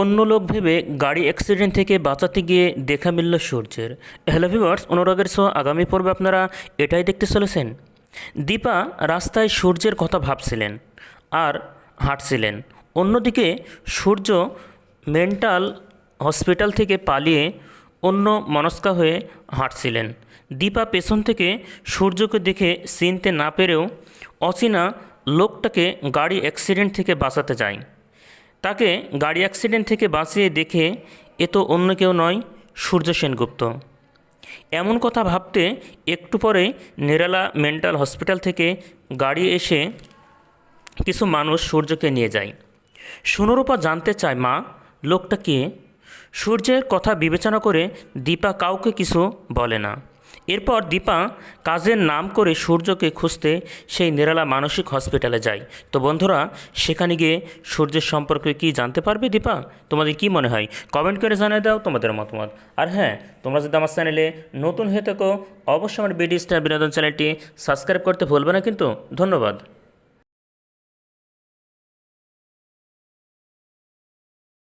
অন্য লোক ভেবে গাড়ি অ্যাক্সিডেন্ট থেকে বাঁচাতে গিয়ে দেখা মিলল সূর্যের। হ্যালো ভিভার্স অনুরাগের সহ আগামী পর্বে আপনারা এটাই দেখতে চলেছেন। দীপা রাস্তায় সূর্যের কথা ভাবছিলেন আর হাঁটছিলেন। অন্যদিকে সূর্য মেন্টাল হসপিটাল থেকে পালিয়ে অন্য মনস্কা হয়ে হাঁটছিলেন। দীপা পেছন থেকে সূর্যকে দেখে চিনতে না পেরেও অচেনা লোকটাকে গাড়ি অ্যাক্সিডেন্ট থেকে বাঁচাতে যায়। তাকে গাড়ি অ্যাক্সিডেন্ট থেকে বাঁচিয়ে দেখে এ তো অন্য কেউ নয়, সূর্য সেনগুপ্ত। এমন কথা ভাবতে একটু পরে নিরালা মেন্টাল হসপিটাল থেকে গাড়ি এসে কিছু মানুষ সূর্যকে নিয়ে যায়। সুনরূপা জানতে চায়, মা, লোকটা কে? সূর্যের কথা বিবেচনা করে দীপা কাউকে কিছু বলে না। এরপর দীপা কাজের নাম করে সূর্যকে খুঁজতে সেই নিরালা মানসিক হসপিটালে যায়। তো বন্ধুরা, সেখানে গিয়ে সূর্যের সম্পর্কে কি জানতে পারবে দীপা? তোমাদের কি মনে হয়? কমেন্ট করে জানিয়ে দাও তোমাদের মতামত। আর হ্যাঁ তোমরা যদি আমার চ্যানেলে নতুন হয়ে থাকো, অবশ্যই আমার বিডি স্টার বিনোদন চ্যানেলটি সাবস্ক্রাইব করতে ভুলবে না কিন্তু ধন্যবাদ।